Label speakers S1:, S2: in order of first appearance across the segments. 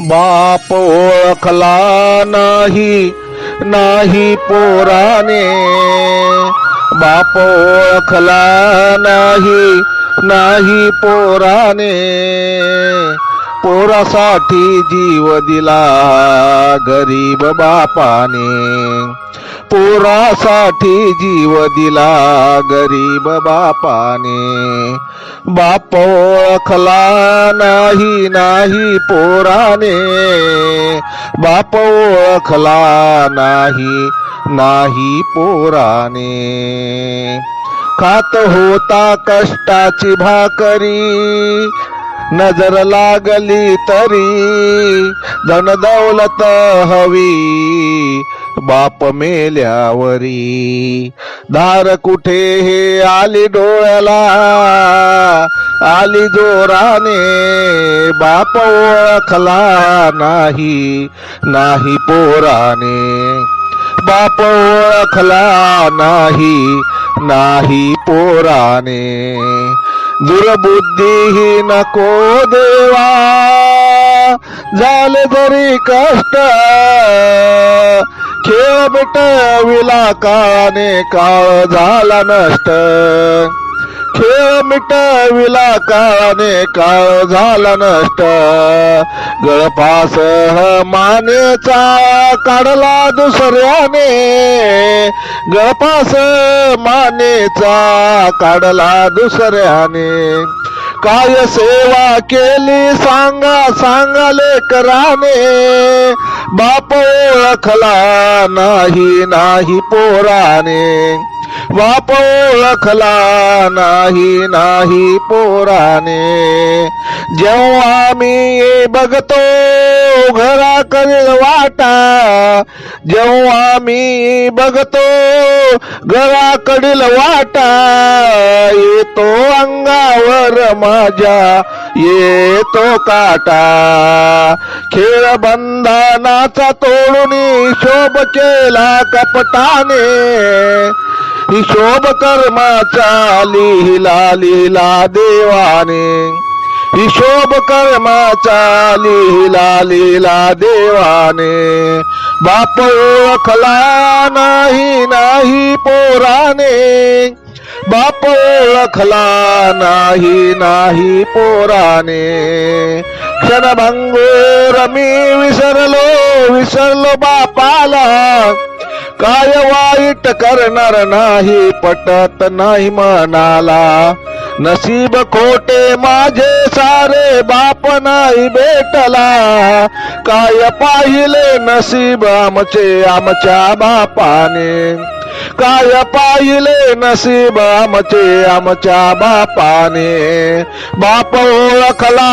S1: बाप ओळखला नाही नाही पोराने. बाप ओळखला नाही नाही पोराने. पोरासाठी जीव दिला गरीब बापाने. पोरासाठी जीव दिला गरीब बापाने. बाप ओळखला नाही नाही पोराने. बाप ओळखला नाही नाही पोराने. खात होता कष्टाची भाकरी नजर लागली तरी. धन दौलत हवी बाप मेल्यावरी दार कुठे हे आली डोळ्याला? आली जोराने. बाप ओळखला नाही नाही पोराने. बाप ओळखला नाही नाही पोराने. दुर्बुद्धीही नको देवा. झाले तरी कष्ट खेळ मिटविला काळाने काळ झाला नष्ट. खेळ मिटविला काळाने काळ झाला नष्ट. गळपास मानेचा काढला दुसऱ्याने. गळपास मानेचा काढला दुसऱ्याने. काय सेवा केली सांगा सांगा लेकराने. बाप ओळखला नाही नाही पोराने. बाप ओळखला नाही नाही पोराने. जेव्हा मी बघतो घराकडील वाटा जेव्हा मी बघतो घराकडील वाटा येतो अंगावर माझ्या येतो काटा. खेळ बंधनाचा तोडून शोभ केला कपटाने. हिशोब कर्माचा लिहिला लिहिला देवाने. हिशोब कर्माचा लिहिला लिहिला देवाने. बाप ओळखला नाही नाही पोराने. बाप ओळखला नाही नाही पोराने. क्षणभंगोर मी विसरलो विसरलो बापाला. काय वाईट करणार नाही पटत नाही मनाला. नसीब खोटे माझे सारे बाप नाही भेटला. काय पाहिले नसीब आमचे आमच्या बापाने? काय पाहिले नसीब आमचे आमच्या बापाने? बाप ओळखला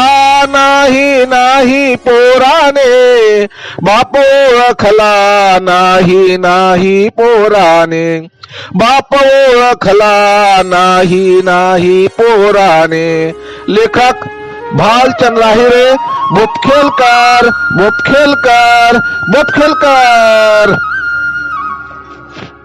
S1: नाही नाही पोराने. बाप ओळखला नाही नाही पोराने. बाप ओळखला नाही नाही पोराने. लेखक भालचंद्र आहिरे मुतखेलकर मुतखेलकर मुतखेलकर